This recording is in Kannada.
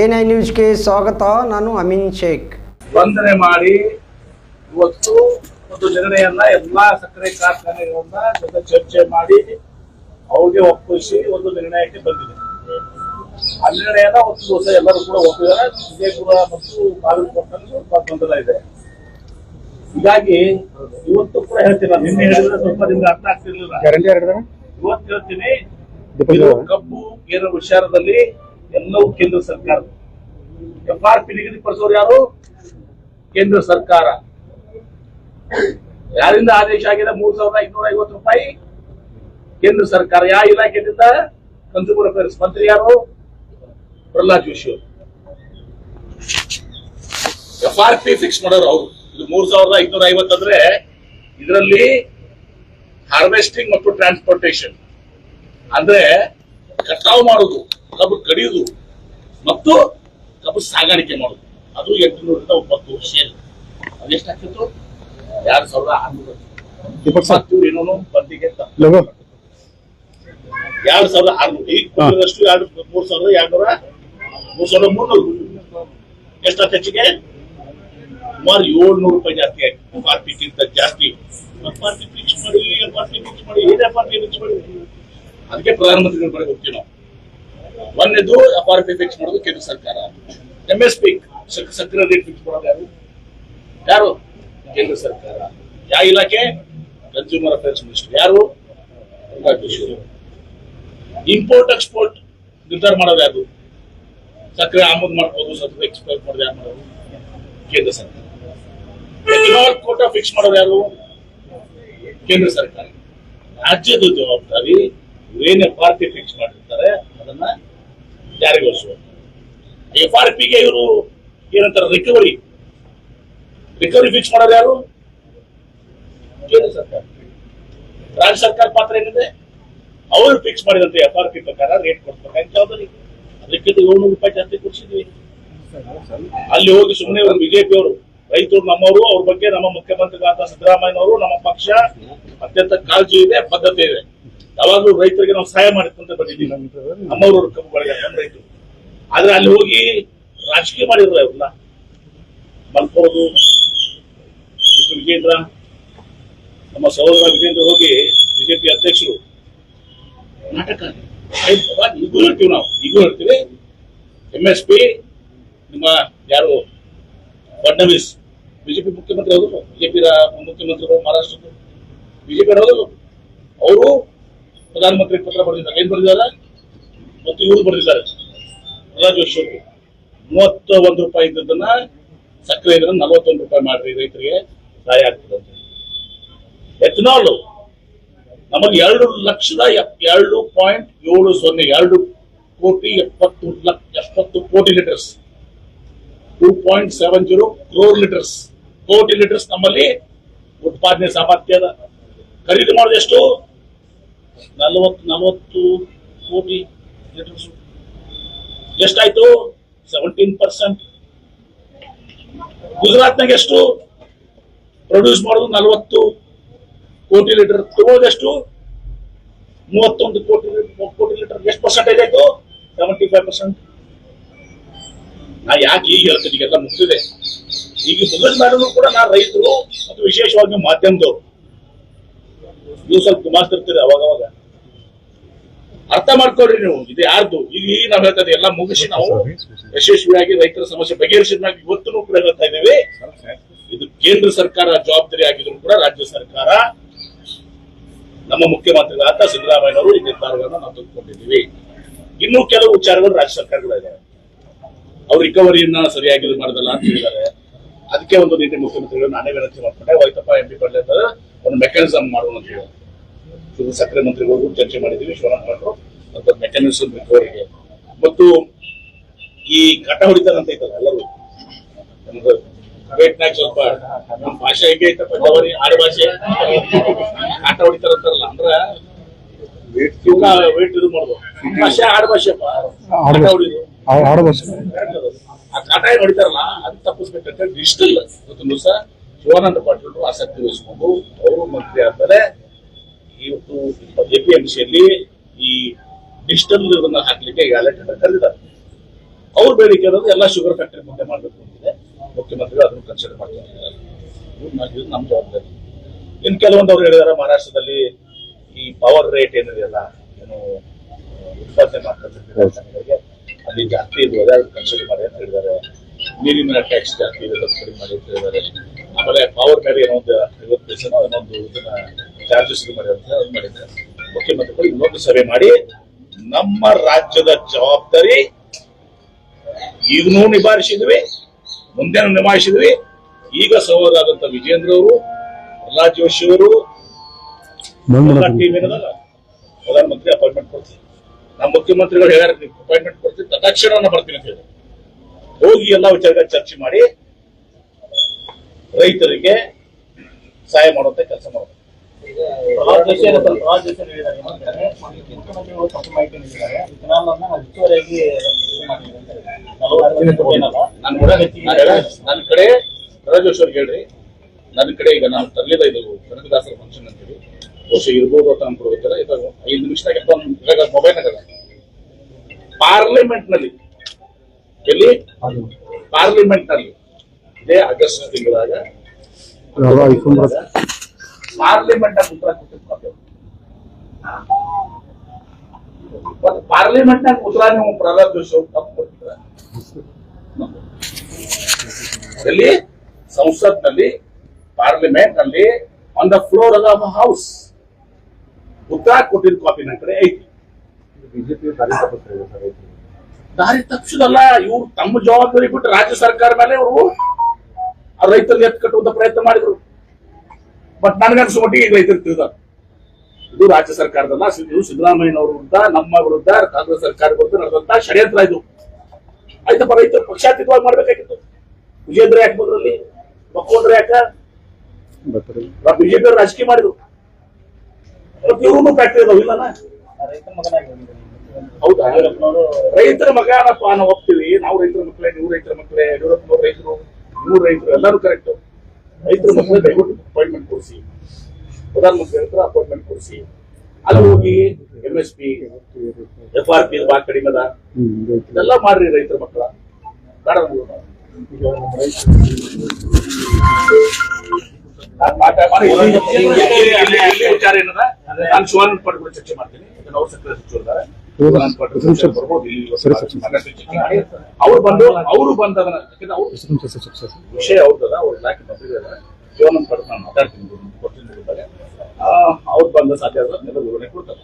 ಎನ್ ನ್ಯೂಸ್ಗೆ ಸ್ವಾಗತ ನಾನು ಅಮೀನ್ ಶೇಖ್. ವಂದನೆ ಮಾಡಿ ಇವತ್ತು ಒಂದು ನಿರ್ಣಯನ್ನ ಎಲ್ಲಾ ಸಕ್ಕರೆ ಕಾರ್ಖಾನೆಗಳನ್ನ ಜೊತೆ ಚರ್ಚೆ ಮಾಡಿ ಅವ್ರಿಗೆ ಒಪ್ಪಿಸಿ ಒಂದು ನಿರ್ಣಯಕ್ಕೆ ಬಂದಿದೆ. ಆ ನಿರ್ಣಯನ ಒಂದು ದಿವಸ ಎಲ್ಲರೂ ಕೂಡ ಒಪ್ಪಿದ್ದಾರೆ. ವಿಜಯಪುರ ಮತ್ತು ಬಾಗಲಕೋಟೆಯಲ್ಲಿ ಸ್ವಲ್ಪ ಗೊಂದಲ ಇದೆ. ಹೀಗಾಗಿ ಇವತ್ತು ಕೂಡ ಹೇಳ್ತೀನಿ ನಾನು ನಿನ್ನೆ ಹೇಳಿದ್ರೆ ಸ್ವಲ್ಪ ನಿಮ್ಗೆ ಅರ್ಥ ಆಗ್ತಿರ್ಲಿಲ್ಲ. ಇವತ್ತು ಹೇಳ್ತೀನಿ ಕಬ್ಬು ಏನೋ ವಿಚಾರದಲ್ಲಿ ಎಲ್ಲವೂ ಕೇಂದ್ರ ಸರ್ಕಾರ. ಎಫ್ ಆರ್ ಪಿ ನಿಗದಿಪಡಿಸೋರು ಯಾರು? ಕೇಂದ್ರ ಸರ್ಕಾರ. ಯಾರಿಂದ ಆದೇಶ ಆಗಿದೆ? ಮೂರ್ ಸಾವಿರದ ಐನೂರ ಐವತ್ತು ರೂಪಾಯಿ ಕೇಂದ್ರ ಸರ್ಕಾರ. ಯಾವ ಇಲಾಖೆಯಿಂದ? Consumer affairs. ಮಂತ್ರಿ ಯಾರು? ಪ್ರಹ್ಲಾದ್ ಜೋಶಿ ಅವರು. ಎಫ್ ಆರ್ ಪಿ ಫಿಕ್ಸ್ ಮಾಡೋರು ಅವರು. ಇದು ಮೂರ್ ಸಾವಿರದ ಐನೂರ ಐವತ್ತಂದ್ರೆ ಇದರಲ್ಲಿ ಹಾರ್ವೆಸ್ಟಿಂಗ್ ಮತ್ತು ಟ್ರಾನ್ಸ್ಪೋರ್ಟೇಶನ್ ಅಂದ್ರೆ ಕಟಾವು ಮಾಡುದು. ಕಬ್ಬು ಕಡಿಯುವುದು ಮತ್ತು ಕಬ್ಬು ಸಾಗಾಣಿಕೆ ಮಾಡುದು. ಅದು ಎಂಟುನೂರಿಂದ ಒಂಬತ್ತು ವರ್ಷ ಅದೆಷ್ಟಾಗ್ತಿತ್ತು ಎರಡ್ ಸಾವಿರದ ಆರ್ನೂರ ಇಪ್ಪತ್ತು ಏನೋ ಬಂದಿಗೆ ಎರಡು ಸಾವಿರದ ಆರ್ನೂರು ಈಗ ಬಂದಿರೋದಷ್ಟು ಎರಡು ಮೂರ್ ಸಾವಿರದ ಎರಡ್ನೂರ ಮೂರ್ ಸಾವಿರದ ಮೂರ್ನೂರು. ಎಷ್ಟಾದ ಹೆಚ್ಚಿಗೆ? ಸುಮಾರು ಏಳ್ನೂರು ರೂಪಾಯಿ ಜಾಸ್ತಿ ಆಯ್ತು. ಎಫ್ ಆರ್ ಜಾಸ್ತಿ. ಎಫ್ ಆರ್ ಪಿ ಫಿಕ್ಸ್ ಮಾಡಿ ಎಫ್ ಆರ್ ಪಿ ಫಿಕ್ಸ್ ಮಾಡಿ ಏನ್ ಎಫ್ ಆರ್ ಪಿ ಫಿಕ್ಸ್ ಮಾಡಿ. ಅದಕ್ಕೆ ಪ್ರಧಾನಮಂತ್ರಿಗಳ ಬರೀ ಹೋಗ್ತೀವಿ ನಾವು. ಒಂದೇದು ಎಫ್ ಫಿಕ್ಸ್ ಮಾಡೋದು ಕೇಂದ್ರ ಸರ್ಕಾರ. ಎಂ ಎಸ್ ಪಿ ಸಕ್ಕರೆ ರೇಟ್ ಫಿಕ್ಸ್ ಮಾಡೋದು ಯಾರು? ಯಾರು? ಕೇಂದ್ರ ಸರ್ಕಾರ. ಯಾವ ಇಲಾಖೆ? ಕನ್ಸ್ಯೂಮರ್ ಅಫೇರ್ಸ್ ಮಿನಿಸ್ಟರ್ ಯಾರು? ಇಂಪೋರ್ಟ್ ಎಕ್ಸ್ಪೋರ್ಟ್ ನಿರ್ಧಾರ ಮಾಡೋದು ಯಾರು? ಸಕ್ಕರೆ ಆಮದು ಮಾಡ್ಬೋದು ಸಕ್ಕರೆ ಎಕ್ಸ್ಪೋರ್ಟ್ ಮಾಡೋದು ಯಾರು ಮಾಡೋದು? ಕೇಂದ್ರ ಸರ್ಕಾರ. ಎಥನಾಲ್ ಕೋಟಾ ಫಿಕ್ಸ್ ಮಾಡೋದು ಯಾರು? ಕೇಂದ್ರ ಸರ್ಕಾರ. ರಾಜ್ಯದ ಜವಾಬ್ದಾರಿ, ಏನ್ ಎಫ್ ಆರ್ ಪಿ ಫಿಕ್ಸ್ ಮಾಡಿರ್ತಾರೆ, ಅದನ್ನ ಜಾರಿಗೊಳಿಸುವುದು ಎಫ್ ಆರ್ ಪಿಗೆ ಇವರು ಏನಂತಾರೆ, ರಿಕವರಿ. ರಿಕವರಿ ಫಿಕ್ಸ್ ಮಾಡೋದು ಯಾರು? ಕೇಂದ್ರ ಸರ್ಕಾರ. ರಾಜ್ಯ ಸರ್ಕಾರ ಪಾತ್ರ ಏನಿದೆ? ಅವರು ಫಿಕ್ಸ್ ಮಾಡಿದಂತೆ ಎಫ್ ಆರ್ ಪಿ ಪ್ರಕಾರ ರೇಟ್ ಕೊಡ್ಬೇಕಾಗಿ ಜವಾಬ್ದಾರಿ? ಅದಕ್ಕಿಂತ ಏಳ್ನೂರು ರೂಪಾಯಿ ಜಾಸ್ತಿ ಕೊಡಿಸಿದ್ವಿ. ಅಲ್ಲಿ ಹೋಗಿ ಸುಮ್ಮನೆ ಅವರು ಬಿಜೆಪಿ ಅವರು, ರೈತರು ನಮ್ಮವರು, ಅವ್ರ ಬಗ್ಗೆ ನಮ್ಮ ಮುಖ್ಯಮಂತ್ರಿಗಳಾದ ಸಿದ್ದರಾಮಯ್ಯನವರು, ನಮ್ಮ ಪಕ್ಷ ಅತ್ಯಂತ ಕಾಳಜಿ ಇದೆ, ಬದ್ಧತೆ ಇದೆ. ಯಾವಾಗಲೂ ರೈತರಿಗೆ ನಾವು ಸಹಾಯ ಮಾಡಿಕೊಂತ ಬಂದಿದ್ದೀವಿ. ನಮ್ಮವರು ಕಬ್ಬುಗಳಿಗೆ ನಮ್ಮ ರೈತರು. ಆದ್ರೆ ಅಲ್ಲಿ ಹೋಗಿ ರಾಜಕೀಯ ಮಾಡಿದ್ರು ಅವ್ರನ್ನ ಮಲ್ಕೋದು ವಿಜೇಂದ್ರ, ನಮ್ಮ ಸಹೋದರ ವಿಜೇಂದ್ರ ಹೋಗಿ ಬಿಜೆಪಿ ಅಧ್ಯಕ್ಷರು. ನಾಟಕ ಈಗೂ ಹೇಳ್ತೀವಿ ನಾವು. ಈಗೂ ಹೇಳ್ತೀವಿ ಎಂ ಎಸ್ ಪಿ ನಿಮ್ಮ ಯಾರು, ಫಡ್ನವೀಸ್, ಬಿಜೆಪಿ ಮುಖ್ಯಮಂತ್ರಿ ಅವರು ಬಿಜೆಪಿ ಮುಖ್ಯಮಂತ್ರಿಗಳು ಮಹಾರಾಷ್ಟ್ರದ ಬಿಜೆಪಿ ಅವರು ಪ್ರಧಾನಮಂತ್ರಿ ಪತ್ರ ಬರೆದಿದ್ದಾರೆ. ಏನ್ ಬರೆದಿದ್ದಾರೆ? ಮತ್ತು ಇವರು ಬರೆದಿದ್ದಾರೆ. ಪ್ರಹ್ಲಾದ್ ಜೋಶಿ ಅವರು ಮೂವತ್ತ ಒಂದು ರೂಪಾಯಿ ಇದ್ದದನ್ನ ಸಕ್ಕರೆ ಇದ್ರೆ ನಲವತ್ತೊಂದು ರೂಪಾಯಿ ಮಾಡ್ರಿ ರೈತರಿಗೆ ಸಹಾಯ ಆಗ್ತದೆ ಎಥನಾಲ್ ನಮಗೆ ಎರಡು ಲಕ್ಷದ ಎರಡು ಪಾಯಿಂಟ್ ಏಳು ಸೊನ್ನೆ, ಎರಡು ಕೋಟಿ ಎಪ್ಪತ್ತು ಲಕ್ಷ ಎಪ್ಪತ್ತು ಕೋಟಿ litres. Two point seven zero crore litres. ಕೋಟಿ ಲೀಟರ್ಸ್ ನಮ್ಮಲ್ಲಿ ಉತ್ಪಾದನೆ ಸಾಮರ್ಥ್ಯ ಅದ. ಖರೀದಿ ಮಾಡೋದು ಎಷ್ಟು? ನಲವತ್ತು ನಲವತ್ತು ಕೋಟಿ ಎಷ್ಟಾಯ್ತು? ಸೆವೆಂಟೀನ್ ಪರ್ಸೆಂಟ್ ಗುಜರಾತ್ನಾಗ ಎಷ್ಟು? ಪ್ರೊಡ್ಯೂಸ್ ಮಾಡೋದು ನಲವತ್ತು ಕೋಟಿ ಲೀಟರ್. ತಗೊಳ್ಳೋದೆಷ್ಟು ಮೂವತ್ತೊಂದು ಕೋಟಿ ಕೋಟಿ ಲೀಟರ್. ಎಷ್ಟು ಪರ್ಸೆಂಟೇಜ್ ಆಯ್ತು? ಸೆವೆಂಟಿ ಫೈವ್ ಪರ್ಸೆಂಟ್ ನಾ ಯಾಕೆ ಈಗ ಹೇಳ್ತೀನಿ ಈಗೆಲ್ಲ ಮುಗಿದಿದೆ. ಈಗ ಮುಗಿದ ಮೇಲೂ ಕೂಡ ನಾ ರೈತರು ಮತ್ತು ವಿಶೇಷವಾಗಿ ಮಾಧ್ಯಮದವರು. ನೀವು ಸ್ವಲ್ಪ ಗುಮಾಸ್ತಿರ್ತೀರಿ ಅವಾಗ ಅವಾಗ ಅರ್ಥ ಮಾಡ್ಕೊಳ್ರಿ ನೀವು. ಇದು ಯಾರ್ದು? ಈಗ ಈಗ ನಾವು ಹೇಳ್ತಾ ಇದ್ದೀವಿ ಎಲ್ಲ ಮುಗಿಸಿ ನಾವು ಯಶಸ್ವಿಯಾಗಿ ರೈತರ ಸಮಸ್ಯೆ ಬಗೆಹರಿಸಿದ ಮ್ಯಾಗ ಇವತ್ತು ಕೂಡ ಹೇಳ್ತಾ ಇದ್ದೇವೆ ಇದು ಕೇಂದ್ರ ಸರ್ಕಾರ ಜವಾಬ್ದಾರಿ ಆಗಿದ್ರು ಕೂಡ ರಾಜ್ಯ ಸರ್ಕಾರ ನಮ್ಮ ಮುಖ್ಯಮಂತ್ರಿಗಳಾದ ಸಿದ್ದರಾಮಯ್ಯನವರು ಈ ನಿರ್ಧಾರಗಳನ್ನು ನಾವು ತೆಗೆದುಕೊಂಡಿದ್ದೀವಿ. ಇನ್ನೂ ಕೆಲವು ವಿಚಾರಗಳು ರಾಜ್ಯ ಸರ್ಕಾರಗಳಿದೆ ಅವ್ರ ರಿಕವರಿಯನ್ನ ಸರಿಯಾಗಿ ಇದು ಮಾಡೋದಲ್ಲ ಅಂತ ಹೇಳಿದ್ದಾರೆ. ಅದಕ್ಕೆ ಒಂದು ರೀತಿ ಮುಖ್ಯಮಂತ್ರಿಗಳು ನಾನೇ ವಿನಂತಿ ಮಾಡ್ಕೊಂಡೆ ಹೋಯ್ತಪ್ಪ ಎಂ ಪಿ ಪಡ್ಲೆ ಒಂದು ಮೆಕ್ಯಾನಿಸಮ್ ಮಾಡೋಣ ಅಂತ ಹೇಳಿ. ಸಕ್ರೆ ಸಕ್ಕರೆ ಮಂತ್ರಿಗಳಿಗೂ ಚರ್ಚೆ ಮಾಡಿದ್ದೀವಿ ಶಿವರಾಮ್ ಮೆಕ್ಯಾನಿಸಮ್ ರಿಕವರಿಗೆ ಮತ್ತು ಈ ಕಟ ಹೊಡಿತಾರಂತ ಐತಲ್ಲ ಎಲ್ಲರೂ? ನಮ್ದು ವೇಟ್ನಾಗ ಸ್ವಲ್ಪ ನಮ್ಮ ಭಾಷೆ ಹೇಗೆ ಐತಪ್ಪ ಜವರಿ ಆಡು ಭಾಷೆ. ಆಟ ಹೊಡಿತಾರಂತಾರಲ್ಲ ಅಂದ್ರ ಇವ್ನ ವೇಟ್ ಇದು ಮಾಡ್ಬೋದು. ಭಾಷೆ ಆಡು ಭಾಷೆಪ್ಪ ಆಟ ಹೊಡಿದು. ಆ ಕಾಟ ಏನ್ ಹೊಡಿತಾರಲ್ಲ ಅದು ತಪ್ಪಿಸ್ಬೇಕಂತ ಡಿಜಿಟಲ್ ಇವತ್ತು ದಿವಸ ಶಿವಾನಂದ ಪಾಟೀಲ್ ಆಸಕ್ತಿ ವಹಿಸಿಕೊಂಡು ಅವರು ಮಂತ್ರಿ ಆದ್ಮೇಲೆ ಇವತ್ತು ಎಪಿಎಂಸಿಯಲ್ಲಿ ಡಿಜಿಟಲ್ ಇದನ್ನ ಹಾಕ್ಲಿಕ್ಕೆ ಈಗಾಗಲೇ ಟೆಂಡರ್ ಕರೆದಿದ್ದಾರೆ. ಅವ್ರ ಬೇಡಿಕೆ ಇರೋದು ಎಲ್ಲ ಶುಗರ್ ಫ್ಯಾಕ್ಟರಿ ಮುಂದೆ ಮಾಡಬೇಕು ಅಂತಿದೆ. ಮುಖ್ಯಮಂತ್ರಿಗಳು ಅದನ್ನು ಕನ್ಸಿಡರ್ ಮಾಡ್ತಾರೆ ಇದು ನಮ್ಮ ಜವಾಬ್ದಾರಿ. ಇನ್ ಕೆಲವೊಂದು ಅವ್ರು ಹೇಳಿದಾರೆ ಮಹಾರಾಷ್ಟ್ರದಲ್ಲಿ ಈ ಪವರ್ ರೇಟ್ ಏನಿದೆಯಲ್ಲ ಏನು ಉತ್ಪಾದನೆ ಮಾಡ್ತಾರೆ ಅಲ್ಲಿ ಜಾಸ್ತಿ ಇದು ಅದೇ ಕನ್ಸಿಡರ್ ಮಾಡಿ ಅಂತ ಹೇಳಿದ್ದಾರೆ. ನೀರಿನ ಟ್ಯಾಕ್ಸ್ ಜಾಸ್ತಿ ಇದೆ ಅದನ್ನ ಕಡಿಮೆ ಮಾಡಿ ಅಂತ ಹೇಳಿದ್ದಾರೆ. ಆಮೇಲೆ ಪವರ್ ಮೇಲೆ ಏನೋ ಒಂದು ಐವತ್ತು ಪೈಸೆನೋ ಒಂದು ಇದನ್ನ ಚಾರ್ಜಸ್ ಇದು ಮಾಡಿ ಅಂತ ಮಾಡಿದ್ದಾರೆ. ಮುಖ್ಯಮಂತ್ರಿಗಳು ಇನ್ನೊಂದು ಸಭೆ ಮಾಡಿ ನಮ್ಮ ರಾಜ್ಯದ ಜವಾಬ್ದಾರಿ ಈಗನೂ ನಿಭಾಯಿಸಿದ್ವಿ ಮುಂದೆನೂ ನಿಭಾಯಿಸಿದ್ವಿ. ಈಗ ಸಹೋದರಾದಂತ ವಿಜೇಂದ್ರ ಅವರು ಪ್ರಹ್ಲಾದ್ ಜೋಶಿ ಅವರು ಎಲ್ಲ ಟೀಮ್ ಏನದಲ್ಲ ಪ್ರಧಾನಮಂತ್ರಿ ಅಪಾಯಿಂಟ್ಮೆಂಟ್ ಕೊಡ್ತೀವಿ ನಮ್ಮ ಮುಖ್ಯಮಂತ್ರಿಗಳು ಹೇಳಿ ಅಪಾಯಿಂಟ್ಮೆಂಟ್ ಕೊಡ್ತೀವಿ ತಕ್ಷಣ ನಾನು ಬರ್ತೀನಿ ಅಂತ ಹೇಳಿದ್ರು. ಹೋಗಿ ಎಲ್ಲ ವಿಚಾರಗಳ ಚರ್ಚೆ ಮಾಡಿ ರೈತರಿಗೆ ಸಹಾಯ ಮಾಡುವಂತ ಕೆಲಸ ಮಾಡಬೇಕು ನನ್ನ ನನ್ನ ಕಡೆ ರಾಜೇಶ್ವರ್ ಹೇಳ್ರಿ. ನನ್ನ ಕಡೆ ಈಗ ನಾವು ತರಲಿದ ಇದು ಕನಕದಾಸರ ಫಂಕ್ಷನ್ ಅಂತೇಳಿ. ಬಹುಶಃ ಇರ್ಬೋದು ಅಂತ ಅನ್ಕೊಳ್ತಾರೆ ಇದು ಐದು ನಿಮಿಷದಾಗ ಮೊಬೈಲ್ ಆಗಲ್ಲ ಪಾರ್ಲಿಮೆಂಟ್ನಲ್ಲಿ ಎಲ್ಲಿ? ಪಾರ್ಲಿಮೆಂಟ್ನಲ್ಲಿ ಇದೇ ಆಗಸ್ಟ್ ತಿಂಗಳಾಗ ಪಾರ್ಲಿಮೆಂಟ್ ಅಲ್ಲಿ ಉತ್ತರ ಕೊಟ್ಟಿರ್ತಾರೆ ಪಾರ್ಲಿಮೆಂಟ್ ನಾಗ ಉತ್ತರ ನೀವು ಪ್ರಹ್ಲಾದ್ ಜೋಶಿ ಅವ್ರು ತಪ್ಪು ಕೊಟ್ಟಿದ್ದಾರೆ. ಎಲ್ಲಿ? ಸಂಸತ್ನಲ್ಲಿ ಪಾರ್ಲಿಮೆಂಟ್ನಲ್ಲಿ ಆನ್ ದ ಫ್ಲೋರ್ ಅದ ಹೌಸ್ ಉತ್ತರ ಕೊಟ್ಟಿದ್ದ ಕಾಪಿ ನನ್ನ ಕಡೆ ಐತಿ. ದಾರಿ ತಪ್ಪಿಸೋದಲ್ಲ ಇವ್ರು ತಮ್ಮ ಜವಾಬ್ದಾರಿ ಬಿಟ್ಟು ರಾಜ್ಯ ಸರ್ಕಾರ ಮೇಲೆ ಇವರು ರೈತರಿಗೆ ಎತ್ತು ಕಟ್ಟುವಂತ ಪ್ರಯತ್ನ ಮಾಡಿದ್ರು. ಬಟ್ ನನಗನ್ಸೋ ಮಟ್ಟಿಗೆ ಈಗ ರೈತರು ಇದು ರಾಜ್ಯ ಸರ್ಕಾರದಲ್ಲ ಇದು ಸಿದ್ದರಾಮಯ್ಯನವರ ವಿರುದ್ಧ ನಮ್ಮ ವಿರುದ್ಧ ಕಾಂಗ್ರೆಸ್ ಸರ್ಕಾರ ವಿರುದ್ಧ ನಡೆದಂತ ಷಡ್ಯಂತ್ರ ಇದು. ಆಯ್ತಪ್ಪ ರೈತರು ಪಕ್ಷಾತೀತವಾಗಿ ಮಾಡ್ಬೇಕಾಗಿತ್ತು. ವಿಜೇಂದ್ರ ಯಾಕೆ ಬಂದ್ರಲ್ಲಿ? ಮಕ್ಕೊಂಡ್ರೆ ಯಾಕ? ಬಿಜೆಪಿ ರಾಜಕೀಯ ಮಾಡಿದ್ರು. ಇವ್ರು ಫ್ಯಾಕ್ಟ್ರಿ ಇದಾವ ಇಲ್ಲನ. ಹೌದಾ? ರೈತರ ರೈತರ ಮಗನಪ್ಪ ನಾವು ಒಪ್ತೀವಿ. ನಾವು ರೈತರ ಮಕ್ಕಳೇ ನೀವು ರೈತರ ಮಕ್ಕಳೇ ಯಡಿಯೂರಪ್ಪನವ್ರು ರೈತರು ಇವ್ರು ರೈತರು ಎಲ್ಲರೂ ಕರೆಕ್ಟ್ ರೈತರ ಮಕ್ಕಳ ದಯವಿಟ್ಟು ಅಪಾಯಿಂಟ್ಮೆಂಟ್ ಕೊಡಿಸಿ ಪ್ರಧಾನಮಂತ್ರಿ ಹತ್ರ ಅಪಾಯಿಂಟ್ಮೆಂಟ್ ಕೊಡಿಸಿ ಅಲ್ಲಿ ಹೋಗಿ M S P F R P ಬಾ ಕಡಿಮೆ ಅದ ಇದೆಲ್ಲ ಮಾಡ್ರಿ ರೈತರ ಮಕ್ಕಳ. ನಾನ್ ಶಿವಾನಂದ ಕೂಡ ಚರ್ಚೆ ಮಾಡ್ತೀನಿ ಅವ್ರ ಸಕ್ರಿಯ ಸಚಿವರಿದ್ದಾರೆ ಅವ್ರು ಬಂದು ಅವರು ಬಂದ ಅದನ್ನ ಯಾಕಂದ್ರೆ ಅವ್ರು ವಿಷಯ ಅವ್ರದ್ದು ಅವ್ರ ಇಲಾಖೆ ಮಂತ್ರಿಗಳ ಜೀವನ ನಾನು ಮಾತಾಡ್ತೀನಿ ಅವ್ರು ಬಂದ ಸಾಧ್ಯ ಆದ್ರೆ ವಿವರಣೆ ಕೊಡ್ತಾರೆ.